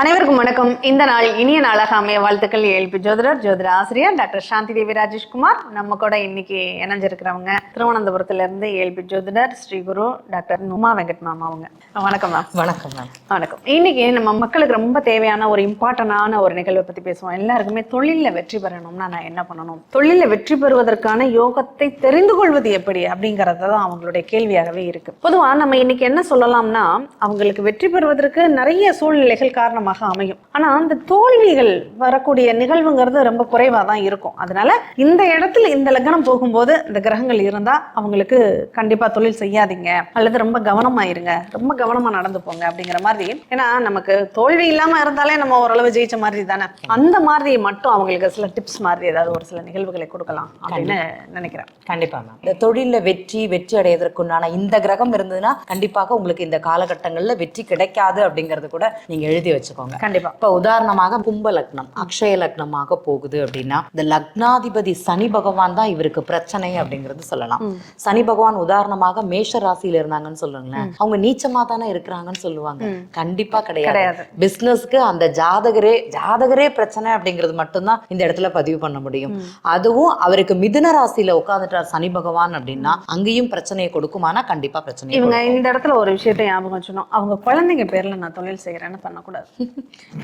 அனைவருக்கும் வணக்கம். இந்த நாள் இனிய நாளாக அமைய வாழ்த்துக்கள் ஏழ்பி ஜோதிடர் ஜோதிட ஆசிரியர் டாக்டர் சாந்தி தேவி ராஜேஷ்குமார். நம்ம கூட இன்னைக்கு இணைஞ்சிருக்கிறவங்க. திருவனந்தபுரத்துல இருந்து ஏழ்பி ஜோதிடர் ஸ்ரீ குரு டாக்டர் உமா வெங்கட் மாமா அவங்க. வணக்கம் மேம் வணக்கம் மேம் வணக்கம். இன்னைக்கு நம்ம மக்களுக்கு ரொம்ப தேவையான ஒரு இம்பார்ட்டன்டான ஒரு நிகழ்வை பத்தி பேசுவோம். எல்லாருக்குமே தொழில்ல வெற்றி பெறணும்னா நான் என்ன பண்ணணும்? தொழில வெற்றி பெறுவதற்கான யோகத்தை தெரிந்து கொள்வது எப்படி அப்படிங்கறது தான் அவங்களுடைய கேள்வியாகவே இருக்கு. பொதுவா நம்ம இன்னைக்கு என்ன சொல்லலாம்னா அவங்களுக்கு வெற்றி பெறுவதற்கு நிறைய சூழ்நிலைகள் காரணமாக அமையும். ஆனா அந்த தோல்விகள் வரக்கூடிய நிகழ்வுங்கிறது ரொம்ப குறைவா தான் இருக்கும். அதனால இந்த இடத்துல இந்த லக்னம் போகும்போது இந்த கிரகங்கள் இருந்தா அவங்களுக்கு கண்டிப்பா தொழில் செய்யாதீங்க. அல்லது ரொம்ப கவனமா இருங்க ரொம்ப கவனமா நடந்து போங்க அப்படிங்கிற மாதிரி. ஏன்னா நமக்கு தோல்வி இல்லாம இருந்தாலே நம்ம ஓரளவு ஜெயிச்ச மாதிரி தானே. அந்த மாதிரி மட்டும் அவங்களுக்கு சில டிப்ஸ் மாதிரி ஏதாவது ஒரு சில நிகழ்வுகளை கொடுக்கலாம் அப்படின்னு நினைக்கிறேன். கண்டிப்பா மேம் இந்த தொழில்ல வெற்றி வெற்றி அடைவதற்குண்டான இந்த கிரகம் இருந்ததுன்னா கண்டிப்பாக உங்களுக்கு இந்த காலகட்டங்கள்ல வெற்றி கிடைக்காது அப்படிங்கறது கூட நீங்க எழுதி வச்சுக்கோங்க. கண்டிப்பா. இப்ப உதாரணமாக கும்ப லக்னம் அக்ஷய லக்னமாக போகுது அப்படின்னா இந்த லக்னாதிபதி சனி பகவான் தான் இவருக்கு பிரச்சனை அப்படிங்கறது சொல்லலாம். சனி பகவான் உதாரணமாக மேஷ ராசியில இருந்தாங்கன்னு சொல்லுங்களேன். அவங்க நீச்சமா தானே இருக்கிறாங்கன்னு சொல்லுவாங்க. கண்டிப்பா கிடையாது. பிசினஸ்க்கு அந்த ஜாதகரே ஜாதகரே பிரச்சனை அப்படிங்கிறது மட்டும்தான் இந்த இடத்துல பதிவு பண்ண முடியும். அதுவும் அவருக்கு மிதுன ராசியில உட்கார்ந்துட்டார் சனி பகவான் அப்படின்னா அங்கேயும் பிரச்சனையை கொடுக்குமானா கண்டிப்பா பிரச்சனை இவங்க இந்த இடத்துல ஒரு விஷயத்தை ஞாபகம் வச்சுக்கணும். அவங்க குழந்தைங்க பேர்ல நான் தொழில் செய்யறேன்னு பண்ணக்கூடாது.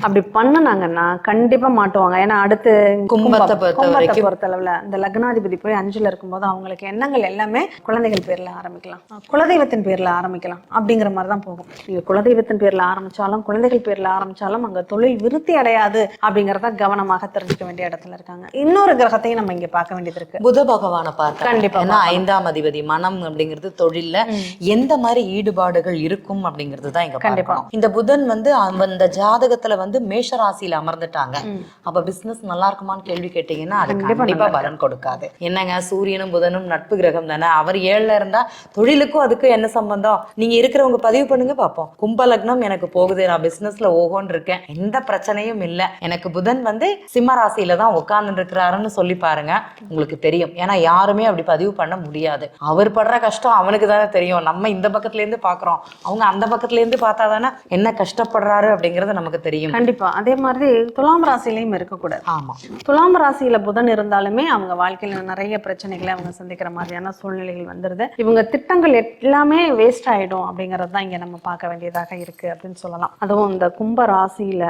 அப்படி பண்ணுனாங்கன்னா கண்டிப்பா மாட்டுவாங்க. ஏன்னா அடுத்து கும்பத்தை கும்பத்தை. பொறுத்தளவுல இந்த லக்னாதிபதி போய் அஞ்சுல இருக்கும்போது அவங்களுக்கு எண்ணங்கள் எல்லாமே குழந்தைகள் பேர்ல ஆரம்பிக்கலாம். குலதெய்வத்தின் பேர்ல ஆரம்பிக்கலாம் அப்படிங்கிற மாதிரி தான் போகும். நீங்க குலதெய்வத்தின் பேர்ல ஆரம்பிச்சாலும் குழந்தைகள் பேர்ல ஆரம்பிச்சாலும் அங்க தொழில் விருத்தி அடையாது அப்படிங்கறத கவனமாக தெரிஞ்சுக்க வேண்டிய இடத்துல இருக்காங்க. இன்னொரு கிரகத்தையும் நம்ம இங்க பார்க்க வேண்டியது இருக்கு. புத பகவானை பார்க்க கண்டிப்பா ஐந்தாம் அதிபதி மனம் அப்படிங்கிறது தொழில்ல எந்த மாதிரி ஈடுபாடுகள் இருக்கும் அப்படிங்கிறது தான் இங்க கண்டிப்பா. இந்த புதன் வந்து அந்த ஜாதகத்துல வந்து மேஷ ராசியில அமர்ந்துட்டாங்க அப்ப பிசினஸ் நல்லா இருக்குமான்னு கேள்வி கேட்டீங்கன்னா அது கண்டிப்பா பலன் கொடுக்காது. என்னங்க சூரியனும் புதனும் நட்பு கிரகம் தானே? அவர் ஏழுல இருந்தா தொழிலுக்கும் அதுக்கும் என்ன சம்பந்தம்? நீங்க இருக்கிறவங்க பதிவு பண்ணுங்க பாப்போம். கும்ப லக்னம் எனக்கு போகுது நான் பிசினஸ்ல ஓஹோன்னு இருக்கேன். எந்த பிரச்சனையும் இல்ல. எனக்கு புதன் வந்து சிம்ம ராசியில தான் உட்கார்ந்து இருக்கிறாருன்னு சொல்லி பாருங்க உங்களுக்கு தெரியும். ஏன்னா யாருமே அப்படி பதிவு பண்ண முடியாது. அவர் படுற கஷ்டம் அவனுக்கு தானே தெரியும். நம்ம இந்த பக்கத்துல இருந்து பாக்குறோம். அவங்க அந்த பக்கத்துல இருந்து பார்த்தா தானே என்ன கஷ்டப்படுறாரு அப்படிங்கறது நமக்கு தெரியும். கண்டிப்பா. அதே மாதிரி துலாம் ராசிலையும் இருக்கக்கூடாது. ஆமா. துலாம் ராசியில புதன் இருந்தாலுமே அவங்க வாழ்க்கையில நிறைய பிரச்சனைகளை அவங்க சந்திக்கிற மாதிரியான சூழ்நிலைகள் வந்துருது. இவங்க திட்டங்கள் எல்லாமே வேஸ்ட் ஆயிடும் அப்படிங்கறது தான் இங்க நம்ம பார்க்க வேண்டியதாக இருக்கு அப்படின்னு சொல்லலாம். அதுவும் இந்த கும்ப ராசியில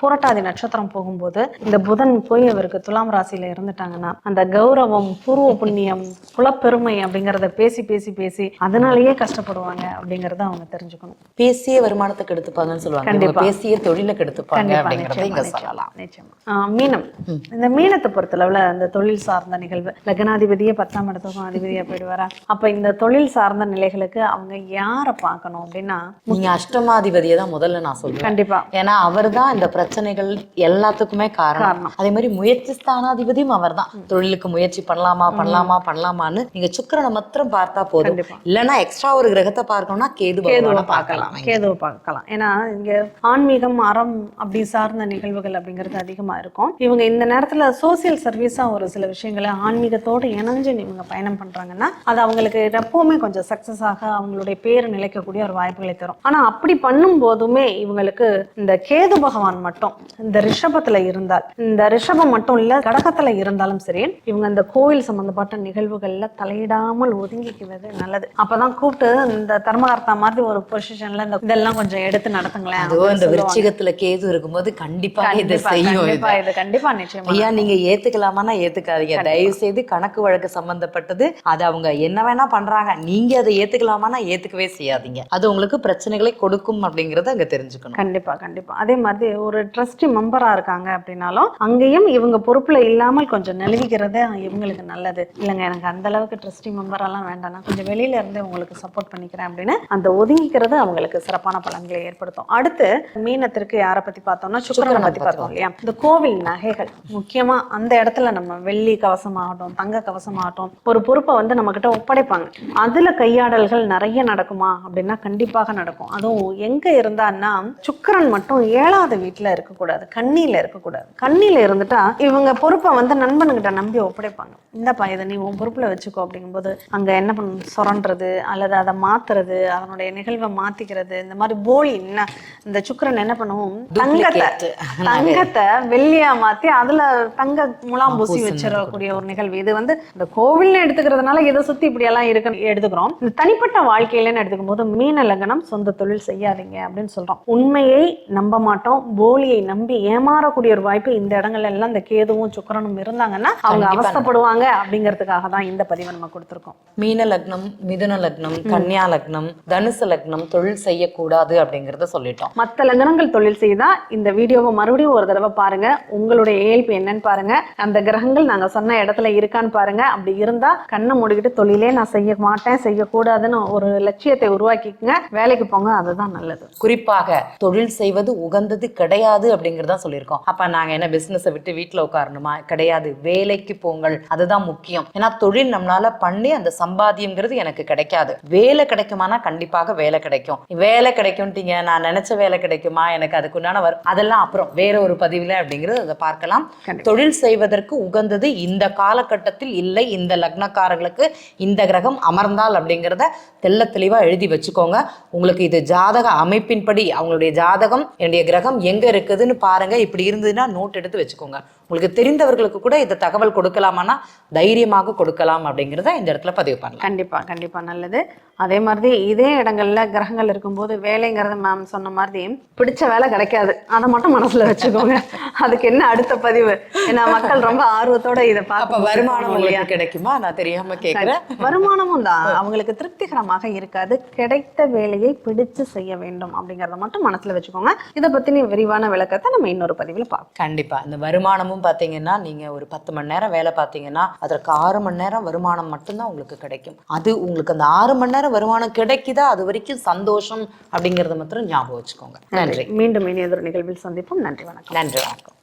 புரட்டாதி நட்சத்திரம் போகும்போது இந்த புதன் போய் அவருக்கு துலாம் ராசியில இருந்துட்டாங்கன்னா அந்த கௌரவம் பூர்வ புண்ணியம் குலப்பெருமை அப்படிங்கறத பேசி பேசி பேசி அதனாலயே கஷ்டப்படுவாங்க அப்படிங்கறத அவங்க தெரிஞ்சுக்கணும். பேசிய வருமானத்தை கெடுத்துப்பாங்கன்னு சொல்லுவாங்க. கண்டிப்பா. பேசிய தொழில கெடுத்துப்பாங்க அப்படிங்கறத இங்க சொல்லலாம். நிச்சயமா. மீனம் இந்த மீனத்தை பொறுத்தளவுல இந்த தொழில் சார்ந்த நிகழ்வு லக்னாதிபதியே பத்தாம் இடத்துக்கும் அதிபதியா போயிடுவாரா? அப்ப இந்த தொழில் சார்ந்த நிலைகளுக்கு அவங்க யாரை பார்க்கணும் அப்படின்னா நீங்க அஷ்டமாதிபதியை தான் முதல்ல நான் சொல்றேன். கண்டிப்பா. ஏன்னா அவர்தான் இந்த பிரச்சனைகள் எல்லாத்துக்குமே காரணம். அதே மாதிரி முயற்சி ஸ்தானாதிபதியும் அவர்தான் தொழிலுக்கு முயற்சி பண்ணலாமா பண்ணலாமா பண்ணலாமான்னு நீங்க சுக்கிரனை மாத்திரம் பார்த்தா போதும். இல்லைன்னா எக்ஸ்ட்ரா ஒரு கிரகத்தை பார்க்கணும்னா கேது கேதுவை பார்க்கலாம். கேதுவை பார்க்கலாம். ஏன்னா இங்க ஆன்மீகம் அறம் அப்படி சார்ந்த நிகழ்வுகள் அப்படிங்கிறது அதிகமாக இருக்கும். இவங்க இந்த நேரத்தில் சோசியல் சர்வீஸாக ஒரு சில விஷயங்களை ஆன்மீகத்தோடு இணைஞ்சு இவங்க பயணம் பண்ணுறாங்கன்னா அது அவங்களுக்கு எப்பவுமே கொஞ்சம் சக்ஸஸ் ஆக அவங்களுடைய பேர் நிலைக்கக்கூடிய ஒரு வாய்ப்புகளை தரும். ஆனால் அப்படி பண்ணும் போதுமே இவங்களுக்கு இந்த கேது பகவான் மட்டும் இந்த ரிஷபத்தில் இருந்தால் இந்த ரிஷபம் மட்டும் இல்லை கடகத்தில் இருந்தாலும் சரி இவங்க இந்த கோவில் சம்பந்தப்பட்ட நிகழ்வுகளில் தலையிடாமல் ஒதுங்கிக்கிறது நல்லது. அப்போதான் கூப்பிட்டு இந்த தர்மகர்த்தா மாதிரி ஒரு பொசிஷனில் இந்த இதெல்லாம் கொஞ்சம் எடுத்து நடத்துங்களேன் இந்த. விருச்சிகத்துல கேது இருக்கும்போது கண்டிப்பா இதை செய்யும் இது. கண்டிப்பா நிச்சயமா. ஐயா நீங்க ஏத்துக்கலாமான்னா ஏத்துக்காதீங்க. தயவு செய்து கணக்கு வழக்கு சம்பந்தப்பட்டது அது அவங்க என்ன வேணா பண்றாங்க. நீங்க அதை ஏத்துக்கலாமான்னா ஏத்துக்கவே செய்யாதீங்க. அது உங்களுக்கு பிரச்சனைகளை கொடுக்கும் அப்படிங்கறத அங்க தெரிஞ்சுக்கணும். கண்டிப்பா கண்டிப்பா. அதே மாதிரி ஒரு ட்ரஸ்டி மெம்பரா இருக்காங்க அப்படின்னாலும் அங்கேயும் இவங்க பொறுப்புல இல்லாமல் கொஞ்சம் நழுவிக்கிறது இவங்களுக்கு நல்லது. இல்லைங்க எனக்கு அந்த அளவுக்கு ட்ரஸ்டி மெம்பரெல்லாம் வேண்டாம். நான் கொஞ்சம் வெளியில இருந்தே உங்களுக்கு சப்போர்ட் பண்ணிக்கிறேன் அப்படின்னு அந்த ஒதுங்கிக்கிறது அவங்களுக்கு சிறப்பான பலன்களை ஏற்படுத்தும். அடுத்து மீனத்திற்கு யாரை பத்தி பார்த்தோம்னா சுக்கிரனை பத்தி பார்த்தோம் இல்லையா? இந்த கோவில் நகைகள் முக்கியமா அந்த இடத்துல நம்ம வெள்ளி கவசம் ஆகட்டும் தங்க கவசம் ஆகட்டும் ஒரு பொறுப்பை வந்து நம்ம கிட்ட ஒப்படைப்பாங்க. அதுல கையாடல்கள் நிறைய நடக்குமா? அப்படின்னா கண்டிப்பாக நடக்கும். அதுவும் எங்க இருந்தான்னா சுக்கிரன் மட்டும் ஏழாவது வீட்டுல இருக்கக்கூடாது கண்ணியில இருக்கக்கூடாது. கண்ணியில இருந்துட்டா இவங்க பொறுப்பை வந்து நண்பனுங்கிட்ட நம்பி ஒப்படைப்பாங்க. இந்தப்பா இதை நீ உன் பொறுப்புல வச்சுக்கோ அப்படிங்கும்போது அங்க என்ன பண்ண சுரண்டுறது அல்லது அதை மாத்துறது அதனுடைய நிகழ்வை மாத்திக்கிறது இந்த மாதிரி போலி என்ன இந்த சுக்கிரன் சுக்கிரன் என்ன பண்ணுவோம். தங்கத்தை தங்கத்தை வெள்ளியா மாத்தி அதுல தங்க முலாம் பூசி வச்சிடக்கூடிய ஒரு நிகழ்வு. இது வந்து இந்த கோவில்னு எடுத்துக்கிறதுனால இதை சுத்தி இப்படி எல்லாம் இருக்குன்னு எடுத்துக்கிறோம். இந்த தனிப்பட்ட வாழ்க்கையிலன்னு எடுத்துக்கும் போது மீன லக்னம் சொந்த தொழில் செய்யாதீங்க அப்படின்னு சொல்றோம். உண்மையை நம்ப மாட்டோம். போலியை நம்பி ஏமாறக்கூடிய ஒரு வாய்ப்பு இந்த இடங்கள்ல எல்லாம் இந்த கேதுவும் சுக்கிரனும் இருந்தாங்கன்னா அவங்க கண்டிப்பா. அவஸ்தைப்படுவாங்க அப்படிங்கிறதுக்காக தான் இந்த பதிவை நம்ம கொடுத்துருக்கோம். மீன லக்னம் மிதுன லக்னம் கன்னியா லக்னம் தனுசு லக்னம் தொழில் செய்யக்கூடாது அப்படிங்கறத சொல்லிட்டோம். மற்ற லக்னங்கள் தொழில் செய்தா இந்த வீடியோவை மறுபடியும் ஒரு தடவை பாருங்க. உங்களுடைய இயல்பு என்னன்னு பாருங்க. அந்த கிரகங்கள் நாங்க சொன்ன இடத்துல இருக்கான்னு பாருங்க. அப்படி இருந்தா கண்ணை மூடிக்கிட்டு தொழிலே நான் செய்ய மாட்டேன் செய்யக்கூடாதுன்னு ஒரு லட்சியத்தை உருவாக்கிக்கங்க. வேலைக்கு போங்க அதுதான் நல்லது. குறிப்பாக தொழில் செய்வது உகந்தது கிடையாது அப்படிங்கறதா சொல்லியிருக்கோம். அப்ப நாங்க என்ன பிசினஸை விட்டு வீட்டுல உட்காரணுமா? கிடையாது. வேலைக்கு போங்கள் அதுதான் முக்கியம். ஏன்னா தொழில் நம்மளால பண்ணி அந்த சம்பாத்தியம்ங்கிறது எனக்கு கிடைக்காது. வேலை கிடைக்குமானா கண்டிப்பாக வேலை கிடைக்கும். வேலை கிடைக்கும்ட்டீங்க. நான் நினைச்ச வேலை கிடைக்கும் எனக்கு அதுக்குண்டான வரும் அதெல்லாம் அப்புறம் வேற ஒரு பதிவுல அப்படிங்கிறது அதை பார்க்கலாம். தொழில் செய்வதற்கு உகந்தது இந்த காலகட்டத்தில் இல்லை. இந்த லக்னக்காரர்களுக்கு இந்த கிரகம் அமர்ந்தால் அப்படிங்கிறத தெள்ள தெளிவா எழுதி வச்சுக்கோங்க. உங்களுக்கு இது ஜாதக அமைப்பின்படி அவங்களுடைய ஜாதகம் என்னுடைய கிரகம் எங்க இருக்குதுன்னு பாருங்க. இப்படி இருந்ததுன்னா நோட் எடுத்து வச்சுக்கோங்க. உங்களுக்கு தெரிந்தவர்களுக்கு கூட இந்த தகவல் கொடுக்கலாமான்னா தைரியமாக கொடுக்கலாம் அப்படிங்கிறத இந்த இடத்துல பதிவு பண்ணலாம். கண்டிப்பா கண்டிப்பா. நல்லது. அதே மாதிரி இதே இடங்கள்ல கிரகங்கள் இருக்கும்போது வேலைங்கிறது மேம் சொன்ன மாதிரி பிடிச்ச வேலை கிடைக்காது. அதை மட்டும் மனசுல வச்சுக்கோங்க. அதுக்கு என்ன அடுத்த பதிவு? ஏன்னா மக்கள் ரொம்ப ஆர்வத்தோட இதை பார்க்க வருமானம் இல்லையா? கிடைக்குமா? நான் தெரியாம கேக்குறேன். வருமானமும் தான். அவங்களுக்கு திருப்திகரமாக இருக்காது. கிடைத்த வேலையை பிடிச்சு செய்ய வேண்டும் அப்படிங்கறத மட்டும் மனசுல வச்சுக்கோங்க. இதை பத்தின விரிவான விளக்கத்தை நம்ம இன்னொரு பதிவுல பார்ப்போம். கண்டிப்பா. இந்த வருமானமும் பாத்தீங்கன்னா நீங்க ஒரு பத்து மணி நேரம் வேலை பார்த்தீங்கன்னா அதற்கு ஆறு மணி நேரம் வருமானம் மட்டும்தான் உங்களுக்கு கிடைக்கும். அது உங்களுக்கு அந்த ஆறு மணி நேரம் வருமானம் கிடைக்குதா? அது வரைக்கும் சந்தோஷம் அப்படிங்கறத மாத்திரம் ஞாபகம் வச்சுக்கோங்க. நன்றி. மீண்டும் இனி எதிர் நிகழ்வில் சந்திப்போம். நன்றி வணக்கம். நன்றி வணக்கம்.